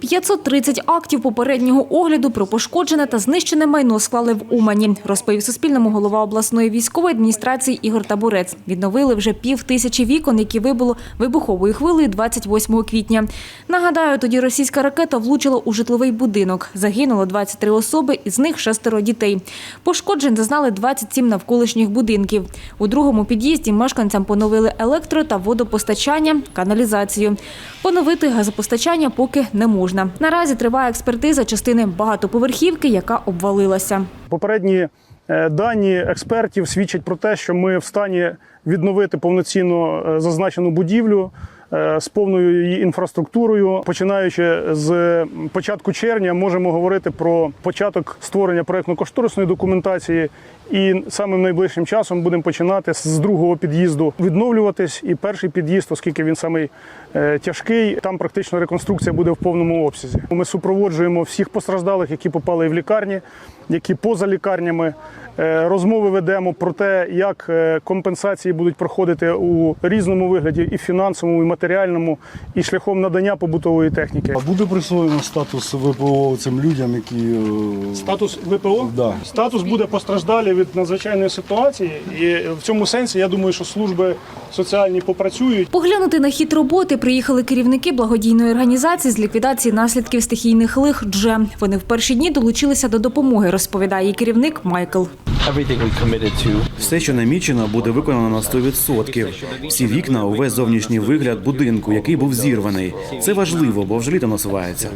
530 актів попереднього огляду про пошкоджене та знищене майно склали в Умані, розповів Суспільному голова обласної військової адміністрації Ігор Табурець. Відновили вже пів тисячі вікон, які вибуло вибуховою хвилею 28 квітня. Нагадаю, тоді російська ракета влучила у житловий будинок. Загинуло 23 особи, із них шестеро дітей. Пошкоджень зазнали 27 навколишніх будинків. У другому під'їзді мешканцям поновили електро та водопостачання, каналізацію. Поновити газопостачання поки не можна. Наразі триває експертиза частини багатоповерхівки, яка обвалилася. Попередні е, дані експертів свідчать про те, що ми в стані відновити повноцінно е, зазначену будівлю з повною її інфраструктурою. Починаючи з початку червня, можемо говорити про початок створення проектно-кошторисної документації. І самим найближчим часом будемо починати з другого під'їзду відновлюватись. І перший під'їзд, оскільки він самий е, тяжкий, там практично реконструкція буде в повному обсязі. Ми супроводжуємо всіх постраждалих, які попали в лікарні, які поза лікарнями. Е, Розмови ведемо про те, як е, компенсації будуть проходити у різному вигляді, і фінансовому, і матеріальному, і шляхом надання побутової техніки. А буде присвоєно статус ВПО цим людям, які е, Статус ВПО Да. статус буде постраждалі від надзвичайної ситуації, і в цьому сенсі я думаю, що служби соціальні попрацюють. Поглянути на хід роботи приїхали керівники благодійної організації з ліквідації наслідків стихійних лих «Дже». Вони в перші дні долучилися до допомоги, розповідає її керівник Майкл. Все, що намічено, буде виконано на 100%. Всі вікна, увесь зовнішній вигляд будинку, який був зірваний. Це важливо, бо вже літо насувається.